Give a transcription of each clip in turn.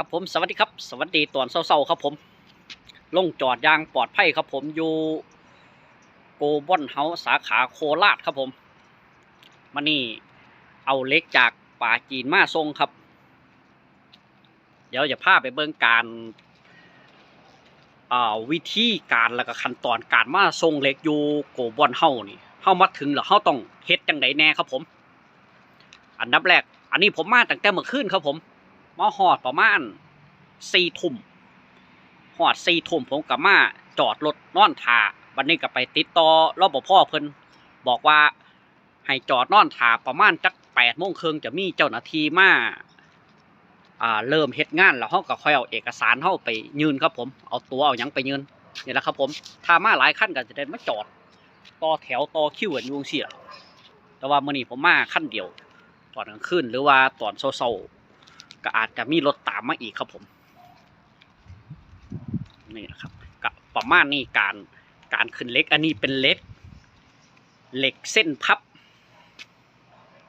ครับผมสวัสดีครับ สวัสดีตอนเศร้าๆครับผมลงจอดยางปลอดภัยครับผมอยู่โกบอนเฮาสาขาโคราชครับผมมานี่เอาเล็กจากป่าจีนมาส่งครับ เดี๋ยวจะพาไปเบิ่งการาวิธีการแล้วก็ขั้นตอนการมาส่งเล็กอยู่โกบอนเฮานี่เฮามาถึงแล้วเฮาต้องเฮ็ดจังไดแน่ครับผม อันดับแรก อันนี้ผมมาตั้งแต่เมื่อคืนครับผม มาหอดประมาณสี่ทุ่มหอดสี่ทุ่มผมกับมาจอดรถนอนทาวันนี้ก็ไปติดต่อรปภเพิ่นบอกว่าให้จอดนอนทาประมาณจักแปดโมงครึ่งจะมีเจ้าหน้าที่มาอ่าเริ่มเฮ็ดงานแล้วเขาก็ค่อยเอาเอกสารเข้าไปยืนครับผม เอาตัวเอายังไปยืนนี่แหละครับผมถ้ามาหลายขั้นก็จะได้มาจอดต่อแถวต่อคิวกันอยู่จังซี่ล่ะแต่ว่ามื้อนี้ผมมาขั้นเดียว ตอนกลางคืนหรือว่าตอนเช้าๆ ก็อาจจะมีรถตามมาอีกครับผมนี่แหละครับกับประมาณนี้การการขึ้นเหล็ก อันนี้เป็นเหล็กเหล็กเส้นพับ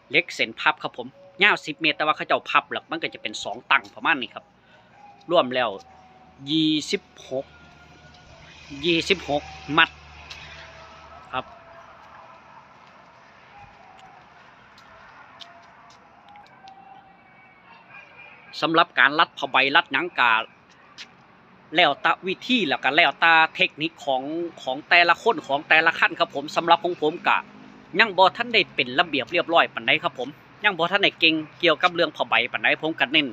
เหล็กเส้นพับครับผมยาวสิบเมตรแต่ว่าเขาเจ้าพับหลักมันก็จะเป็นสองตังประมาณนี้ครับรวมแล้วยี่สิบหกยี่สิบหกมัดครับ สำหรับการรัดผ้าใบรัดหนังกาแล้วตาวิธีแล้วก็แล้วตาเทคนิคของของแต่ละคนของแต่ละขั้นครับผมสำหรับของผมกะยังบ่ท่านได้เป็นระเบียบเรียบร้อยปานใดครับผมยังบ่ท่านได้เก่งเกี่ยวกับเรื่องผ้าใบปานใดผมก็เน้น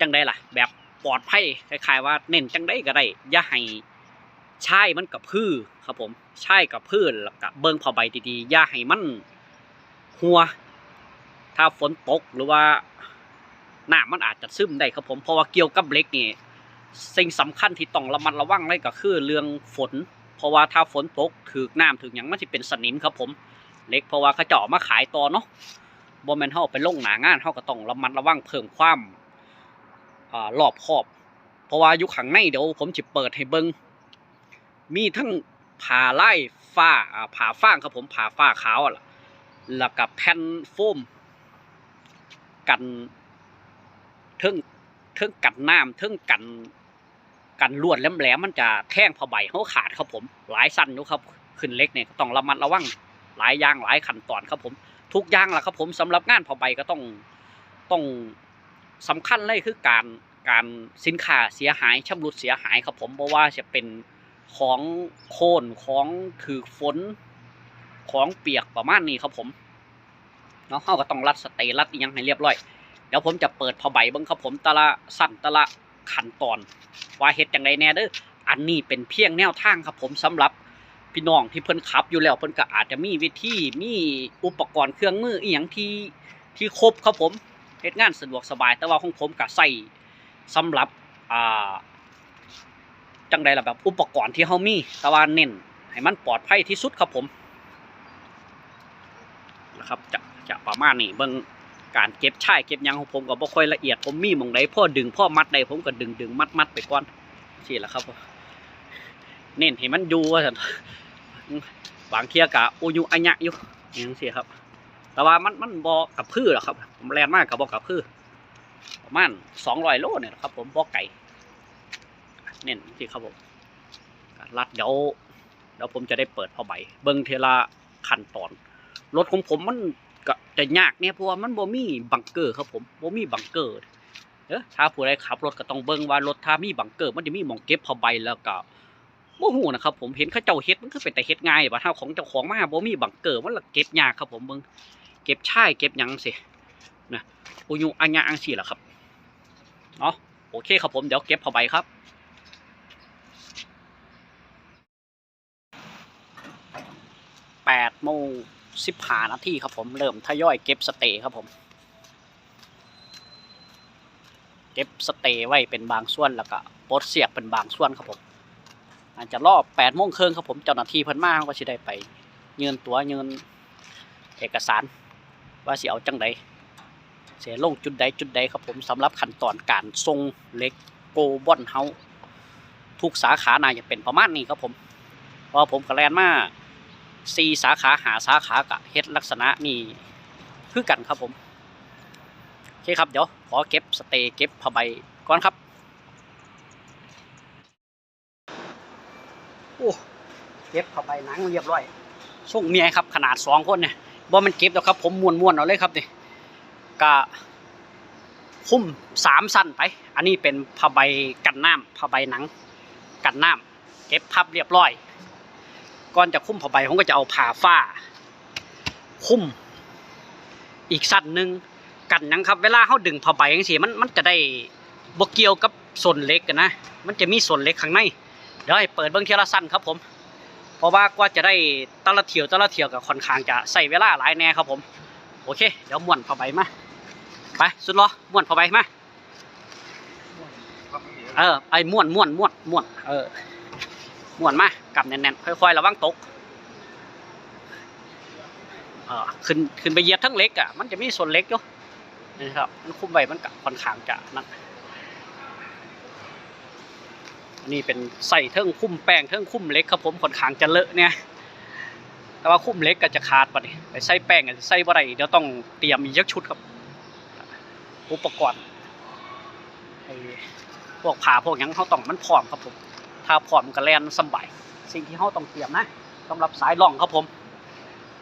จังได้ล่ะ แบบปลอดภัยคล้ายๆว่าเน้นจังได้ก็ได้อย่าให้ใช่มันกับพืชครับผมใช่กับพืชแล้วก็เบิ่งผ้าใบดีๆอย่าให้มันหัว ถ้าฝนตกหรือว่า น้ำมันอาจจะซึมได้ครับผมเพราะว่าเกี่ยวกับเหล็กนี่สิ่งสำคัญที่ต้องระมัดระวังเลยก็คือเรื่องฝน เพราะว่าถ้าฝนตกถือน้ำถึงอย่างมันจะเป็นสนิมครับผมเหล็กเพราะว่าเขาเจาะมาขายต่อเนาะบ่แมนเฮาไปลงหนางานเฮาก็ต้องระมัดระวังเพิ่มความอ่ารอบคอบ เพราะว่ายู่ข้างในเดี๋ยวผมจะเปิดให้เบิ่งมีทั้งผ่าไล่ฟ้าผ่าฟ้างครับผมผ่าฟ้าขาวอะแล้วก็แผ่นโฟม กัน เทิงเทิงกันน้ำเทิงกันกันลวดแหลมๆมันจะแท่งผ้าใบเขาขาดครับผม หลายสั้นอยู่ครับ ขึ้นเล็กเนี่ยต้องระมัดระวังหลายอย่างหลายขั้นตอนครับผม ทุกอย่างแหละครับผมสำหรับงานผ้าใบก็ต้องต้องสำคัญเลยคือการการสินค้าเสียหายชำรุดเสียหายครับผมเพราะว่าจะเป็นของโค่นของถือฝนของเปียกประมาณนี้ครับผมเนาะเขาก็ต้องรัดสเตย์รัดยังให้เรียบร้อย เดี๋ยวผมจะเปิดผ้าใบเบิ่งครับผมแต่ละสั้นแต่ละขั้นตอน ว่าเฮ็ดจังไดแน่เด้ออันนี้เป็นเพียงแนวทางครับผมสำหรับพี่น้องที่เพิ่นขับอยู่แล้วเพิ่นก็อาจจะมีวิธีมีอุปกรณ์เครื่องมืออีหยังที่ที่ครบครับผมเฮ็ดงานสะดวกสบาย แต่ว่าของผมก็ใส่สำหรับอ่าจังใดล่ะแบบอุปกรณ์ที่เฮามีแต่ว่าเน้นให้มันปลอดภัยที่สุดครับผมนะครับจะจะประมาณนี้เบิ่ง การเก็บช่ายเก็บยังของผมก็บ่ค่อยละเอียดผมมีมองใดพ่อดึงพ่อมัดใดผมก็ดึงดึงมัดมัดไปก่อนสิแหละครับเน้นให้มันอยู่ว่าซั่นบางเทียก็อุยุอัญญะอยู่อย่างซี่ครับ แต่ว่ามันมันบ่กับพืชหรอกครับผมแล่นมากกับบ่กับพืชประมาณ200โลเนี่ยนะครับ ผมบ่ไก่เน้นที่ครับผมรัดเดี๋ยวเดี๋ยวผมจะได้เปิดผ้าใบ เบิ่งเทละขั้นตอนรถของผมมัน จะยากเนี่ยเพราะว่ามันบ่มีบังเกอร์ครับผมบ่มีบังเกอร์เออถ้าผู้ใดขับรถก็ต้องเบิ่งว่ารถถ้ามีบังเกอร์ มันจะมีหม่องเก็บผ้าใบแล้วก็บ่ฮู้นะครับผมเห็นเขาเจ้าเฮ็ดมันคือเป็นแต่เฮ็ดง่ายว่าถ้าของเจ้าของมาบ่มีบังเกอร์มันละเก็บยากครับผมเบิ่งเก็บช่ายเก็บหยังสินะอุยุอัญญะอังสิล่ะครับเนาะโอเคครับผมเดี๋ยวเก็บผ้าใบครับแปดโมง สิบหานาทีครับผมเริ่มทยอยเก็บสเตย์ครับผม เก็บสเตย์ไว้เป็นบางส่วนแล้วก็ปลดเสียบเป็นบางส่วนครับผมอาจจะรอบแปดโมงครึ่งครับผมเจ้าหน้าที่เพิ่นมาเขาก็สิได้ไป ยืนตัวยืนเอกสาร ว่าสิเอาจังใดเสียลงจุดใดจุดใดครับผมสำหรับขั้นตอนการทรงเล็กโกบอนเฮาทุกสาขาน่าจะเป็นประมาณนี้ครับผมเพราะผมกระแลนมา สี่สาขาหาสาขากะเฮ็ดลักษณะนี่คือกันครับผมโอเคครับเดี๋ยวขอเก็บสเตย์เก็บผ้าใบก่อนครับโอ้เก็บเข้าไปหนังเรียบร้อยส่งเมียครับขนาดสองคนเนี่ยบ่มันเก็บแล้วครับ ผมม้วนๆเอาเลยครับนี่กะคุ้มสามสั้นไป อันนี้เป็นผ้าใบกันน้ำผ้าใบหนัง กันน้ำเก็บพับเรียบร้อย ก่อนจะคุ้มผ้าใบผมก็จะเอาผ้าฝ้า คุ้ม อีกสั้นหนึ่งกันนังครับ เวลาเขาดึงผ้าใบจังซี่มันมันจะได้บ่เกี่ยวกับส่วนเล็กกันนะ มันจะมีส่วนเล็กข้างในเดี๋ยวให้เปิดเบิ้องเทียละสั้นครับผม เพราะว่ากว่าจะได้แตละเที่ยวแตละเที่ยวกับค่อนข้างจะใส่เวลาหลายแน่ครับผม โอเค เดี๋ยวม้วนผ้าใบมา ไปสุดรอม้วนผ้าใบมา เออไอ้ม้วนม้วนม้วนม้วนเออ ม้วนมากำแน่นๆค่อยๆระวังตกเออขึ้นขึ้นไปเหยียบทั้งเล็กอะมันจะมีส่วนเล็กอยู่นะครับมันคุมไว้มันก็ค่อนข้างจะนั่นอันนี้เป็นใส่เทิงคุ้มแป้งเทิงคุ้มเล็กครับผมค่อนข้างจะเลอะเนี่ยแต่ว่าคุ้มเล็กก็จะขาดไปนี่ไปใส่แป้งจะใส่บ่ได้เดี๋ยวต้องเตรียมอีกยักชุดครับ อุปกรณ์ไอ้พวกผ่าพวกยังเขาต้องมันพร้อมครับผม ถ้าพร้อมก็แลนสบายสิ่งที่เขาต้องเตรียมนะสำหรับสายล่องครับผม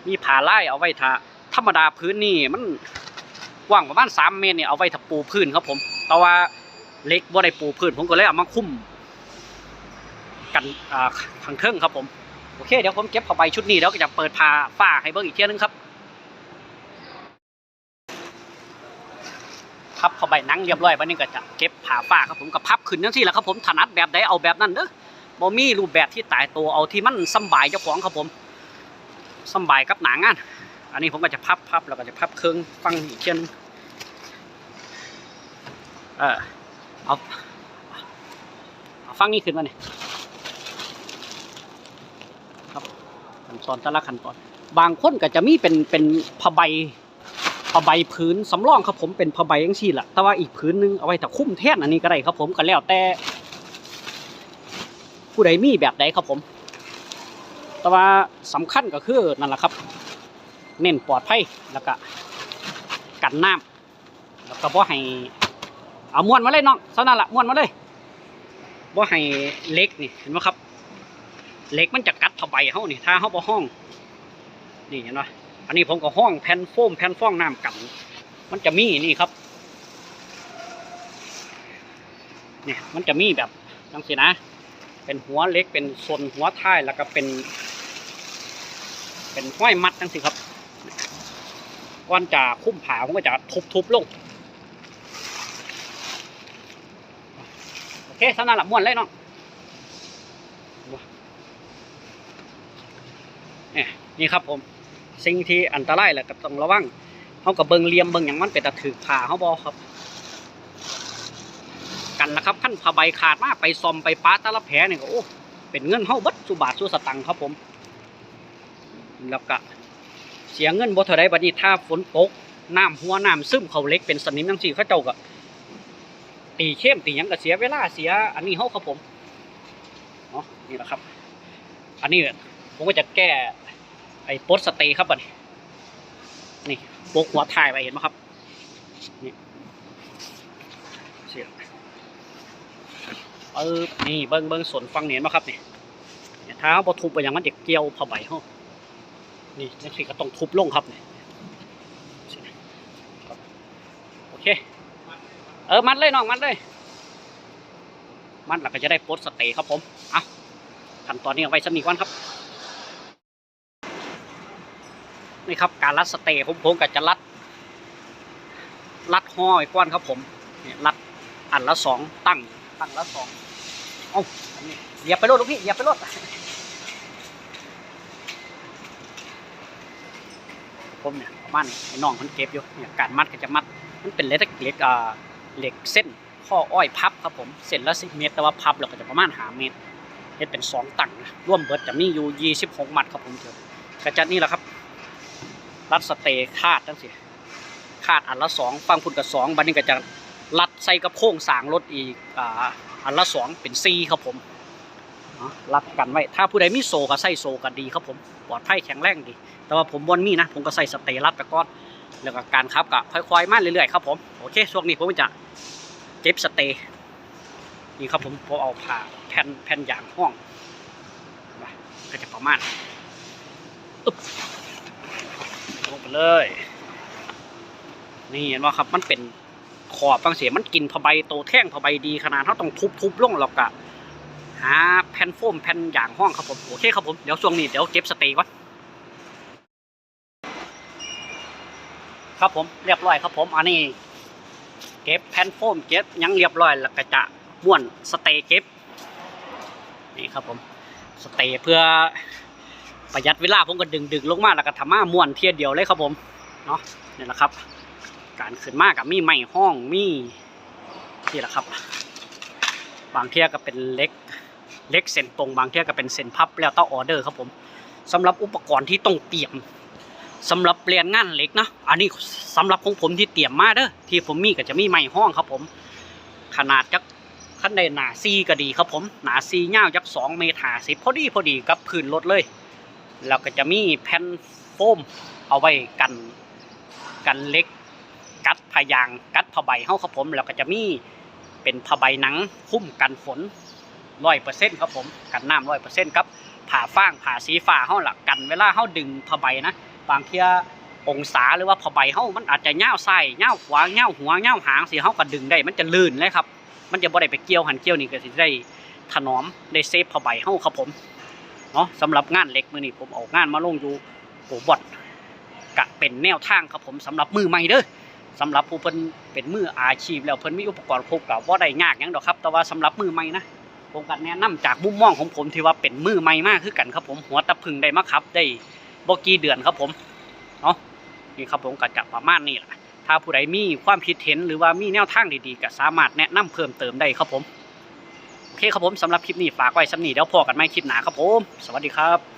มีผ่าไล่เอาไว้ถ้าธรรมดาพื้นนี่มันกว้างประมาณสามเมตรเนี่ยเอาไว้ถ้าปูพื้นครับผม แต่ว่าเล็กบ่ได้ปูพื้นผมก็เลยเอามาคุ้มกันอ่าขังเทิงครับผม โอเค เดี๋ยวผมเก็บผ้าใบชุดนี้แล้วก็จะเปิดผ้าฝ้าให้เบิ่งอีกเที่ยนึงครับ พับเข้าไปนั่งเรียบร้อยวันนี้ก็จะเก็บผ้าฝ้าครับผมก็พับขึ้นจังซี่แหละครับผมถนัดแบบใดเอาแบบนั้นเด้อบ่มีรูปแบบที่ตายตัวเอาที่มันสบายเจ้าของครับผมสบายกับหนังงาน อันนี้ผมก็จะพับพับแล้วก็จะพับเครื่องฟังอีกเช่นเออเอาเอาฟังนี้ขึ้นมาเนี่ยครับขั้นตอนแต่ละขั้นตอน บางคนก็จะมีเป็นเป็นผ้าใบ ผ้าใบพื้นสำรองครับผมเป็นผ้าใบยังชีล่ะแต่ว่าอีกพื้นหนึงเอาไว้แต่คุ้มแท่นอันนี้ก็ได้ครับผมก็แล้วแต่ ผู้ใดมีแบบใดครับผม แต่ว่าสำคัญก็คือนั่นแหละครับ เน้นปลอดภัยแล้วก็กันน้ำแล้วก็บ่ให้เอาม้วนมาเลยน้องเท่านั้นละม้วนมาเลยบ่ให้เล็กนี่เห็นไหมครับเล็กมันจะกัดผ้าใบเฮานี่ถ้าเฮาบ่ห้องนี่เห็นไหม อันนี้ผมก็ห้องแผ่นโฟมแผ่นฟองน้ำกัน มันจะมีนี่ครับ เนี่ยมันจะมีแบบจังสินะ เป็นหัวเล็กเป็นส่วนหัวท้ายแล้วก็เป็น เป็นห้อยมัดจังสิครับก่อนจะคุ้มผาผมก็จะทุบๆลงโอเคสนั่นละม้วนเลยเนาะเนี่ยนี่ครับผม สิ่งที่อันตรายแหละก็ต้องระวังเขากับเบิงเลียมเบิงอย่างมันเป็นตะถือผ่าเขาบอครับ กันนะครับขั้นผ้าใบขาดมากไปซอมไปป้าตะละแผลเนี่ยก็โอ้เป็นเงินเฮาบัดสุบาทสุสตังค์ครับผมแล้วก็เสียเงินบ่เท่าใดบัดนี้ถ้าฝนตกน้ำหัวน้ำซึมเขาเล็กเป็นสนิมจังซี่เขาเจ้าก็ตีเข้มตียังก็เสียเวลาเสีย อันนี้เฮาครับผมเนาะนี่แหละครับ อันนี้ผมก็จะแก้ ไอ้โปสสเตย์ครับบัดนี้นี่โปกหัวถ่ายไปเห็นไหมครับนี่เสียเออนี่เบิ้งเบิ้งสนฟังเห็นไหมครับนี่เนี่ยถ้าพอทุบไปอย่างมันจะเกี่ยวผ้าใบห้องนี่นี่สิก็ต้องทุบลงครับนี่โอเค เออมัดเลยน้องมัดเลย มัดแล้วก็จะได้โปสสเตย์ครับผม เอาขั้นตอนนี้เอาไว้สนีก่อนครับ นี่ครับการรัดสเตย์ผมผมก็จะรัด รัดห้อยก้อนครับผมเนี่ยรัดอันละสองตั้ง ตั้งละสองเอ้าอันนี้เหยียบไปรถลูกพี่เหยียบไปรถผมเนี่ยประมานี้ไอ้น้องมันเก็บอยู่เนี่ยการมัดก็จะมัด มันเป็นเหล็กเหล็กอ่าเหล็กเส้นข้ออ้อยพับครับผมเส้นละสิบเมตร แต่ว่าพับแล้วก็จะประมาณหาเมตรเฮ็ดเป็นสองตั้งนะร่วมเบิดจะมีอยู่ยี่สิบหกมัดครับผมเถอะกระจัดนี่แหละครับ รัดสเตย์คาดจังสิคาดอันละสองฟังพุ่นกับสองบัดนี้ก็จะรัดใส่กับโค้งสางรถอีกอ่าอันละสองเป็นซีครับผมรัดกันไว้ ถ้าผู้ใดมีโซก็ใส่โซก็ดีครับผมปลอดภัยแข็งแรงดี แต่ว่าผมบนมีนะ ผมก็ใส่สเตย์รัดไปก่อนแล้วก็การครับก็ค่อยๆมาเรื่อยๆครับผมโอเคช่วงนี้ผมจะเก็บสเตย์นี่ครับผมผมเอาผ่าแผ่นแผ่นยางห้องก็จะประมาณอึ๊บ ลงไปเลย นี่เห็นว่าครับมันเป็นขอบบางเสียมันกินผ้าใบโตแท่งผ้าใบดีขนาดเขาต้องทุบๆลงหรอกอะหาแผ่นโฟมแผ่นอย่างห้องครับผมโอเคครับผมเดี๋ยวช่วงนี้เดี๋ยวเก็บสเตย์ก่อนครับผมเรียบร้อยครับผมอันนี้ เก็บแผ่นโฟมเก็บยังเรียบร้อยแล้วก็จะม้วนสเตย์เก็บนี่ครับผมสเตย์เพื่อ ประหยัดเวลาผมก็ดึงดึงลงมาแล้วก็ทำมาม้วนเทียเดียวเลยครับผมเนาะนี่แหละครับ การขึ้นมากับมีไม้ห้องมีนี่แหละครับ บางเทียก็เป็นเล็กเล็กเส้นตรงบางเทียก็เป็นเส้นพับแล้วต้องออเดอร์ครับผมสำหรับอุปกรณ์ที่ต้องเตรียมสำหรับเรียนงานเหล็กนะอันนี้สำหรับของผมที่เตรียมมาเด้อที่ผมมีก็จะมีไม้ห้องครับผม ขนาดจักขั้นในหนาซีก็ดีครับผมหนาซียาวจักสองเมตรหาสิบพอดีพอดีกับพื้นรถเลย แล้วก็จะมีแผ่นโฟมเอาไว้กันกันเล็ก กัดพยาง กัดผ้าใบเฮาครับผมแล้วก็จะมีเป็นผ้าใบหนังคุ้มกันฝนร้อยเปอร์เซ็นต์ครับผมกันน้ำร้อยเปอร์เซ็นต์ครับผ่าฟางผ่าสีฟ้าเฮาหลักกันเวลาเฮาดึงผ้าใบนะบางเทียองศาหรือว่าผ้าใบเฮามันอาจจะเง่าไส้เง่าขวาเง่าหัวเง่าหางสิเฮาก็ดึงได้ มันจะลื่นเลยครับ มันจะบ่ได้ไปเกี่ยวหันเกี่ยวนี่ก็สิได้ถนอมได้เซฟผ้าใบเฮาครับผม เนาะสำหรับงานเหล็กมือนี้ผมเอางานมาลงอยู่โอบอดกะเป็นแนวทางครับผมสำหรับมือใหม่เด้อสำหรับผู้เพิ่นเป็นมืออาชีพแล้วเพิ่นมีอุปกรณ์ครบกับว่าได้ยากยังดอกครับ แต่ว่าสำหรับมือใหม่นะผมก็แนะนำจากมุมมองของผมที่ว่าเป็นมือใหม่มากคือกันครับผมหัวตะพึงได้มาครับ ได้บ่กี่เดือนครับผมเนาะนี่ครับผมก็จะประมาณนี้แหละถ้าผู้ใดมีความคิดเห็นหรือว่ามีแนวทางดีๆก็สามารถแนะนำเพิ่มเติมได้ครับผม เคครับผมสำหรับคลิปนี้ฝากไว้สำนีเดี๋ยวพอกันไหมคลิปหนาครับผม สวัสดีครับ